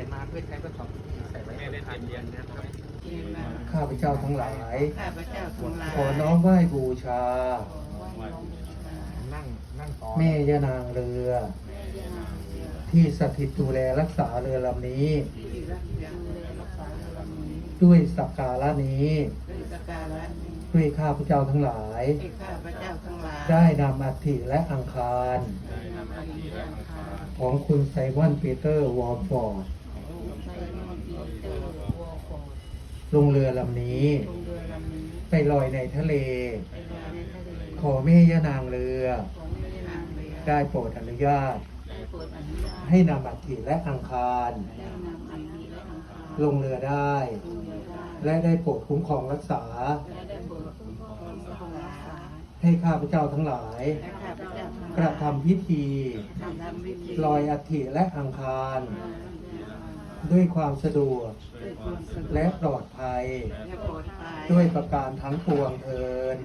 ยนมาเพื่อใช้ประกอบพิธีใส่ไว้ในทานเย็นนะครับเทียนมาข้าพเจ้าทั้งหลายข้าพเจ้าทั้งหลาย ขอน้อมไหว้บูชา นั่งนั่งต่อแม่ย่านางเรือ ที่สถิตดูแลรักษาเรือลำนี้ที่รักษารักษาลำนี้ด้วยสักการะนี้ด้วยสการะนี้ ด้วยข้าพเจ้าทั้งหลาย ได้นำอัฐิและอังคาร ของคุณไซมอนปีเตอร์วอลฟอร์ดลฟอร์ดลงเรือลำนี้ ไปลอยในทะเล ขอแม่ย่านางเรือของแม่นางเรือ ได้โปรดอนุญาต ให้นำอัฐิและอังคาร ลงเรือได้ และได้โปรดคุ้มครองรักษา ให้ข้าพเจ้าทั้งหลายและข้าพเจ้าทั้งหลายกระทำพิธีกระทำพิธี ลอยอัฐิและอังคาร ด้วยความสะดวกด้วยความสะดวกและปลอดภัยและปลอดภัย ด้วยประการทั้งปวงเทิน